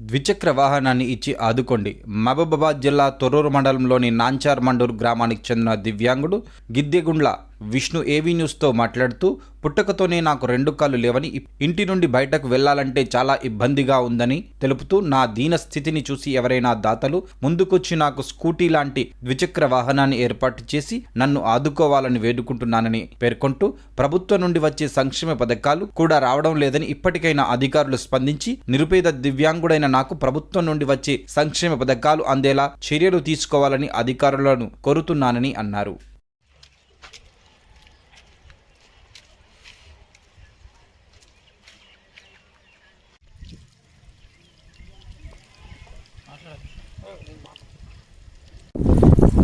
ద్విచక్ర వాహనాన్ని ఇచ్చి ఆదుకోండి. మహబూబాబాద్ జిల్లా తొర్రూరు మండలంలోని నాంచార్ మండూరు గ్రామానికి చెందిన దివ్యాంగుడు గిద్దెగుండ్ల విష్ణు ఏవీ న్యూస్తో మాట్లాడుతూ పుట్టకతోనే నాకు రెండు కాళ్ళు లేవని ఇంటి నుండి బయటకు వెళ్ళాలంటే చాలా ఇబ్బందిగా ఉందని తెలుపుతూ నా దీన స్థితిని చూసి ఎవరైనా దాతలు ముందుకొచ్చి నాకు స్కూటీ లాంటి ద్విచక్ర వాహనాన్ని ఏర్పాటు చేసి నన్ను ఆదుకోవాలని వేడుకుంటున్నానని పేర్కొంటూ ప్రభుత్వం నుండి వచ్చే సంక్షేమ పథకాలు కూడా రావడం లేదని ఇప్పటికైనా అధికారులు స్పందించి నిరుపేద దివ్యాంగుడైన నాకు ప్రభుత్వం నుండి వచ్చే సంక్షేమ పథకాలు అందేలా చర్యలు తీసుకోవాలని అధికారులను కోరుతున్నానని అన్నారు.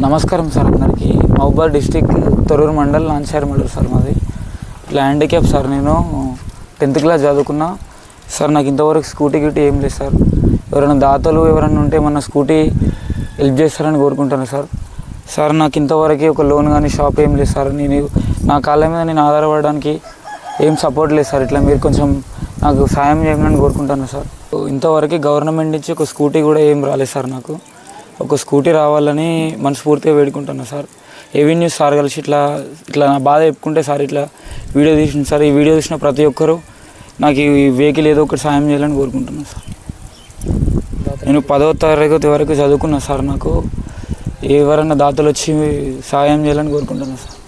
నమస్కారం సార్ అందరికీ. మహబూబాద్ డిస్టిక్ తొరూరు మండల్ నాన్షార్ మండల్ సార్ మాది. ఇట్లా హ్యాండిక్యాప్ సార్ నేను. టెన్త్ క్లాస్ చదువుకున్నా. సార్ నాకు ఇంతవరకు స్కూటీ గిట్టి ఏం లేదు సార్. ఎవరైనా దాతలు ఎవరైనా ఉంటే మన స్కూటీ హెల్ప్ చేస్తారని కోరుకుంటాను సార్. సార్ నాకు ఇంతవరకు ఒక లోన్ కానీ షాప్ ఏం లేదు సార్. నేను నా కాళ్ళ మీద నేను ఆధారపడడానికి ఏం సపోర్ట్ లేదు సార్. ఇట్లా మీరు కొంచెం నాకు సాయం చేయమని కోరుకుంటాను సార్. ఇంతవరకు గవర్నమెంట్ నుంచి ఒక స్కూటీ కూడా ఏం రాలేదు సార్ నాకు. ఒక స్కూటీ రావాలని మనస్ఫూర్తిగా వేడుకుంటున్నా సార్. ఏవీ న్యూస్ సార్ కలిసి ఇట్లా ఇట్లా నా బాధ చెప్పుకుంటే సార్ ఇట్లా వీడియో తీసిన సార్. ఈ వీడియో చూసిన ప్రతి ఒక్కరూ నాకు ఈ వెహికల్ ఏదో ఒకటి సాయం చేయాలని కోరుకుంటున్నాను సార్. నేను పదో తరగతి వరకు చదువుకున్నా సార్ నాకు. ఎవరైనా దాతలు వచ్చి సాయం చేయాలని కోరుకుంటున్నాను సార్.